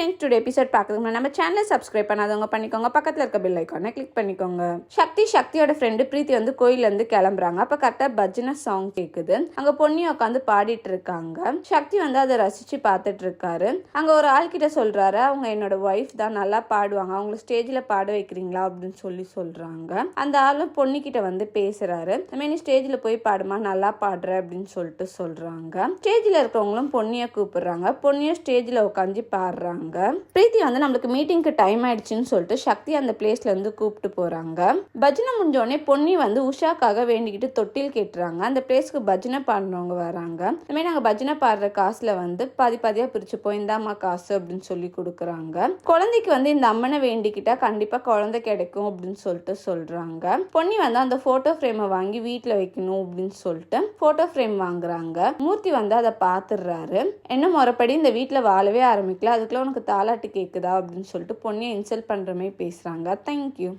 Friends today episode பார்க்குறதுக்கு நம்ம சேனலை சப்ஸ்கிரைப் பண்ணாதவங்க பண்ணிக்கோங்க. பக்கத்தில் இருக்க பெல் ஐக்கானை கிளிக் பண்ணிக்கோங்க. சக்தி சக்தியோட ஃப்ரெண்டு பிரீத்தி வந்து கோயிலேருந்து கிளம்புறாங்க. அப்போ கரெக்டாக பஜ்ன சாங் கேட்குது அங்கே பொண்ணி உட்காந்து பாடிட்டு இருக்காங்க. சக்தி வந்து அதை ரசித்து பார்த்துட்டு இருக்காரு. அங்கே ஒரு ஆள் கிட்ட சொல்கிறாரு அவங்க என்னோட ஒய்ஃப் தான் நல்லா பாடுவாங்க. அவங்கள ஸ்டேஜில் பாட வைக்கிறீங்களா? அப்படின்னு சொல்லி சொல்கிறாங்க அந்த ஆளும் பொண்ணுக்கிட்ட வந்து பேசுகிறாரு இந்த நீ ஸ்டேஜில் போய் பாடுமா? நல்லா பாடுற. அப்படின்னு சொல்லிட்டு சொல்கிறாங்க ஸ்டேஜில் இருக்கிறவங்களும் பொன்னியை கூப்பிடுறாங்க. பொன்னியும் ஸ்டேஜில் உட்காந்து பாடுறாங்க. பிரீத்தி வந்து நம்மளுக்கு மீட்டிங்க்கு டைம் ஆயிடுச்சுன்னு சொல்லிட்டு சக்தி அந்த பிளேஸ்ல இருந்து கூப்பிட்டு போறாங்க. பஜனை முடிஞ்ச உடனே பொன்னி வந்து உஷாக்காக வேண்டிக்கிட்டு தொட்டில் கேட்டுறாங்க. அந்த பிளேஸ்க்கு பஜனை பாடுறவங்க வராங்க. இதுமாதிரி நாங்கள் பஜனை பாடுற காசுல வந்து பாதி பாதியா பிரிச்சு போய் இந்தாம்மா காசு அப்படின்னு சொல்லி கொடுக்குறாங்க. குழந்தைக்கு வந்து இந்த அம்மனை வேண்டிக்கிட்டா கண்டிப்பா குழந்தை கிடைக்கும் அப்படின்னு சொல்லிட்டு சொல்றாங்க. பொன்னி வந்து அந்த போட்டோ ஃப்ரேமை வாங்கி வீட்டில் வைக்கணும் அப்படின்னு சொல்லிட்டு போட்டோ ஃப்ரேம் வாங்குறாங்க. மூர்த்தி வந்து அதை பார்த்துடுறாரு. என்ன முறைப்படி இந்த வீட்டில் வாழவே ஆரம்பிக்கல. அதுக்குள்ள உனக்கு தாலாட்டு கேட்குதா அப்படின்னு சொல்லிட்டு பொண்ணையை இன்சல்ட் பண்ணுற மாதிரி பேசுகிறாங்க தேங்க்யூ